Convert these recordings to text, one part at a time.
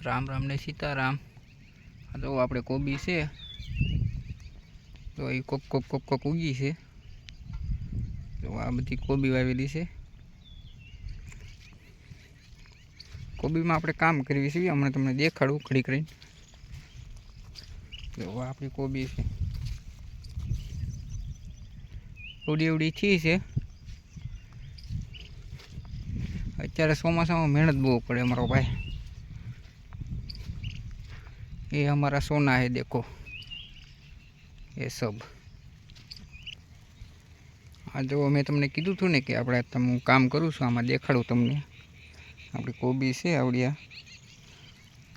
રામ રામ ને સીતારામ. આ તો આપણે કોબી છે. તો એ કોક કોક કોક કોક ઉગી છે. તો આ બધી કોબી વાવેલી છે. કોબીમાં આપણે કામ કરવી છે. હમણાં તમને દેખાડું ખડી કરીને તો આપણી કોબી છે. ઉડી ઉડી થી છે. અત્યારે ચોમાસામાં મહેનત બહુ પડે અમારો ભાઈ. ये हमारा सोना है देखो ये सब આ જો મેં તમને કીધું હતું ને કે આપણે તમે હું કામ કરું છું આમાં દેખાડું તમને આપણી કોબી છે આવડિયા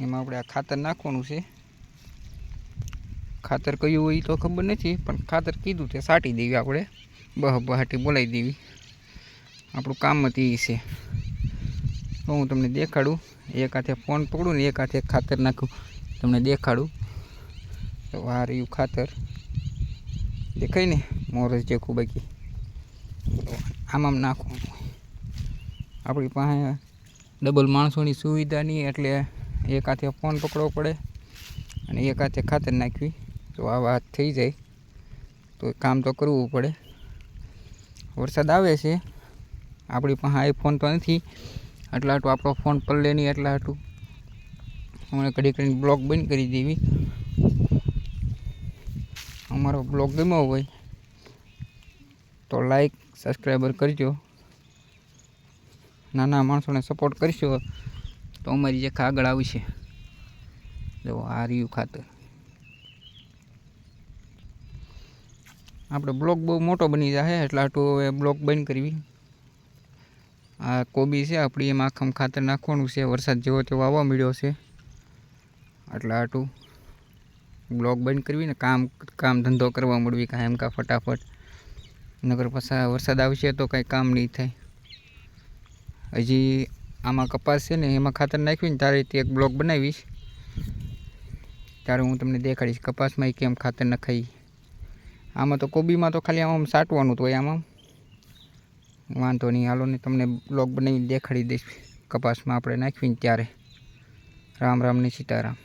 એમાં આપણે આ ખાતર નાખવાનું છે ખાતર કયું હોય એ તો ખબર નથી પણ ખાતર કીધું તે સાટી દેવી આપણે બહ બહાટી બોલાવી દેવી આપણું કામ જ એ છે તો હું તમને દેખાડું એક હાથે ફોન પકડું ને એક હાથે ખાતર નાખું તમને દેખાડું. તો આ રહ્યું ખાતર. દેખાય ને? મોરસ જે ખૂબ બાકી આમ આમ નાખવાનું આપણી પાસે ડબલ માણસોની સુવિધા નહીં, એટલે એક હાથે ફોન પકડવો પડે અને એક હાથે ખાતર નાખવી. તો આ વાત થઈ જાય. તો કામ તો કરવું પડે. વરસાદ આવે છે. આપણી પાસે આઈફોન તો નથી. એટલા આટલું આપણો ફોન પલ્લે નહીં એટલા હાટું. હમણાં ઘડી કરીને બ્લોગ બંધ કરી દેવી. અમારો બ્લોગ ગમ્યો હોય તો લાઈક સબસ્ક્રાઈબર કરજો. નાના માણસોને સપોર્ટ કરશો તો અમારી જે આગળ આવશે. જો આ રહ્યું ખાતર. આપણે બ્લોગ બહુ મોટો બની જાય એટલે આટલું હવે બ્લોક બંધ કરવી. આ કોબી છે, આપણી એમાં આખમ ખાતર નાખવાનું છે, વરસાદ જેવો તેવો આવવા મળ્યો છે. એટલે આટલું બ્લોગ બંધ કરવી ને કામ કામ ધંધો કરવા મળવી કાંઈ એમ કાં ફટાફટ. નગર પાછા વરસાદ આવશે તો કાંઈ કામ નહીં થાય. હજી આમાં કપાસ છે ને એમાં ખાતર નાખ્યું ને ત્યારે તે એક બ્લોગ બનાવીશ. ત્યારે હું તમને દેખાડીશ કપાસમાં એ કેમ ખાતર નખાઈ. આમાં તો કોબીમાં તો ખાલી આમ સાટવાનું તો આમાં. વાંધો નહીં, હાલો ને તમને બ્લોગ બનાવીને દેખાડી દઈશ. કપાસમાં આપણે નાખવીને ત્યારે. રામ રામ ને સીતારામ.